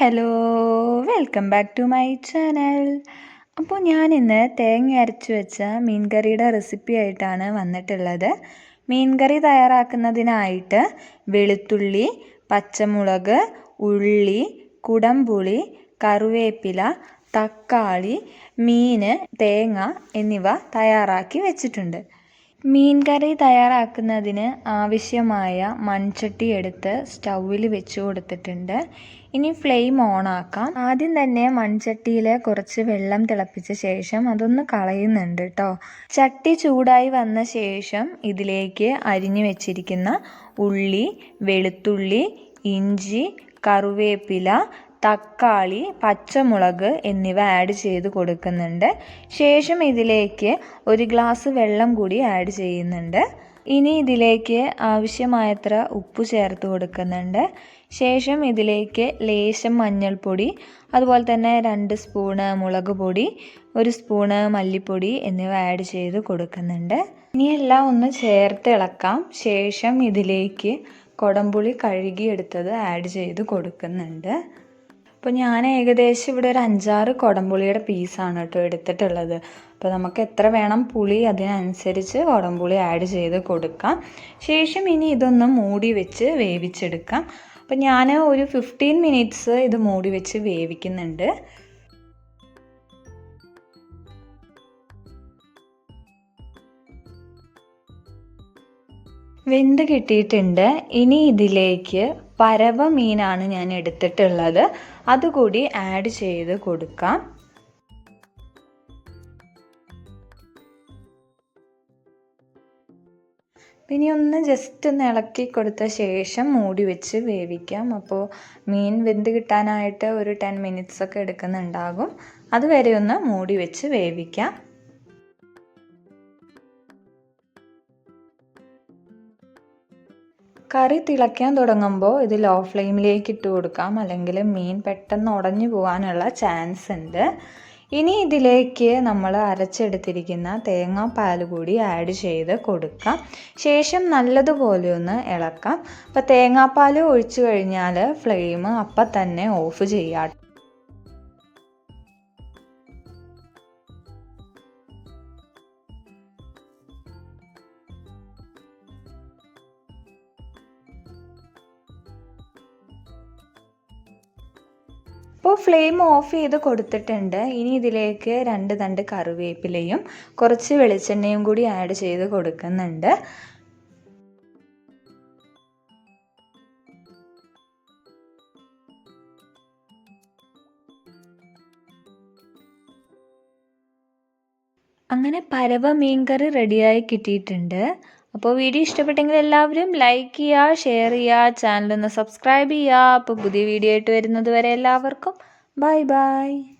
Hello welcome back to my channel. അപ്പോൾ ഞാൻ ഇന്ന് തേങ്ങ അരച്ച് വെച്ച മീൻകറിയുടെ റെസിപ്പി ആയിട്ടാണ് വന്നിട്ടുള്ളത്. മീൻകറി തയ്യാറാക്കുന്നതിനായിട്ട് വെളുത്തുള്ളി പച്ചമുളക് ഉള്ളി കുടംപുളി കറിവേപ്പില തക്കാളി മീൻ തേങ്ങ എന്നിവ തയ്യാറാക്കി വെച്ചിട്ടുണ്ട്. മീൻ കറി തയ്യാറാക്കുന്നതിന് ആവശ്യമായ മൺചട്ടി എടുത്ത് സ്റ്റൗവിൽ വെച്ച് കൊടുത്തിട്ടുണ്ട്. ഇനി ഫ്ലെയിം ഓൺ ആക്കാം ആദ്യം തന്നെ മൺചട്ടിയിൽ കുറച്ച് വെള്ളം തിളപ്പിച്ച ശേഷം അതൊന്ന് കളയുന്നുണ്ട് കേട്ടോ ചട്ടി ചൂടായി വന്ന ശേഷം ഇതിലേക്ക് അരിഞ്ഞു വെച്ചിരിക്കുന്ന ഉള്ളി വെളുത്തുള്ളി ഇഞ്ചി കറിവേപ്പില തക്കാളി പച്ചമുളക് എന്നിവ ആഡ് ചെയ്ത് കൊടുക്കുന്നുണ്ട്. ശേഷം ഇതിലേക്ക് ഒരു ഗ്ലാസ് വെള്ളം കൂടി ആഡ് ചെയ്യുന്നുണ്ട്. ഇനി ഇതിലേക്ക് ആവശ്യമായത്ര ഉപ്പ് ചേർത്ത് കൊടുക്കുന്നുണ്ട്. ശേഷം ഇതിലേക്ക് ലേശം മഞ്ഞൾപ്പൊടി അതുപോലെ തന്നെ രണ്ട് സ്പൂണ് മുളക് പൊടി ഒരു സ്പൂണ് മല്ലിപ്പൊടി എന്നിവ ആഡ് ചെയ്ത് കൊടുക്കുന്നുണ്ട്. ഇനി എല്ലാം ഒന്ന് ചേർത്ത് ഇളക്കാം. ശേഷം ഇതിലേക്ക് കൊടംപുളി കഴുകിയെടുത്തത് ആഡ് ചെയ്ത് കൊടുക്കുന്നുണ്ട്. അപ്പോൾ ഞാൻ ഏകദേശം ഇവിടെ ഒരു അഞ്ചാറ് കുടംപുളിയുടെ പീസാണ് കേട്ടോ എടുത്തിട്ടുള്ളത്. അപ്പോൾ നമുക്ക് എത്ര വേണം പുളി അതിനനുസരിച്ച് കുടംപുളി ആഡ് ചെയ്ത് കൊടുക്കാം. ശേഷം ഇനി ഇതൊന്ന് മൂടി വെച്ച് വേവിച്ചെടുക്കാം. അപ്പോൾ ഞാൻ ഒരു ഫിഫ്റ്റീൻ മിനിറ്റ്സ് ഇത് മൂടി വെച്ച് വേവിക്കുന്നുണ്ട്. വെന്ത് കിട്ടിയിട്ടുണ്ട്. ഇനി ഇതിലേക്ക് പരവ മീനാണ് ഞാൻ എടുത്തിട്ടുള്ളത്. അതുകൂടി ആഡ് ചെയ്ത് കൊടുക്കാം. പിന്നെ ഒന്ന് ജസ്റ്റ് ഒന്ന് ഇളക്കി കൊടുത്ത ശേഷം മൂടി വെച്ച് വേവിക്കാം. അപ്പോൾ മീൻ വെന്ത് കിട്ടാനായിട്ട് ഒരു ടെൻ മിനിറ്റ്സ് ഒക്കെ എടുക്കുന്നുണ്ടാകും. അതുവരെ ഒന്ന് മൂടി വെച്ച് വേവിക്കാം. കറി തിളയ്ക്കാൻ തുടങ്ങുമ്പോൾ ഇത് ലോ ഫ്ലെയിമിലേക്ക് ഇട്ട് കൊടുക്കാം. അല്ലെങ്കിൽ മീൻ പെട്ടെന്ന് ഉടഞ്ഞു പോകാനുള്ള ചാൻസ് ഉണ്ട്. ഇനി ഇതിലേക്ക് നമ്മൾ അരച്ചെടുത്തിരിക്കുന്ന തേങ്ങാപ്പാൽ കൂടി ആഡ് ചെയ്ത് കൊടുക്കാം. ശേഷം നല്ലതുപോലെ ഒന്ന് ഇളക്കാം. അപ്പോൾ തേങ്ങാപ്പാൽ ഒഴിച്ചു കഴിഞ്ഞാൽ ഫ്ലെയിം അപ്പം തന്നെ ഓഫ് ചെയ്യാം. ഇപ്പോൾ ഫ്ലെയിം ഓഫ് ചെയ്ത് കൊടുത്തിട്ടുണ്ട്. ഇനി ഇതിലേക്ക് രണ്ട് തണ്ട് കറിവേപ്പിലയും കുറച്ച് വെളിച്ചെണ്ണയും കൂടി ആഡ് ചെയ്ത് കൊടുക്കുന്നുണ്ട്. അങ്ങനെ പരവ മീൻകറി റെഡിയായി കിട്ടിയിട്ടുണ്ട്. അപ്പോൾ വീഡിയോ ഇഷ്ടപ്പെട്ടെങ്കിൽ എല്ലാവരും ലൈക്ക് ചെയ്യുക ഷെയർ ചെയ്യുക ചാനലൊന്ന് സബ്സ്ക്രൈബ് ചെയ്യുക. അപ്പോൾ പുതിയ വീഡിയോ ആയിട്ട് വരുന്നത് വരെ എല്ലാവർക്കും ബൈ ബൈ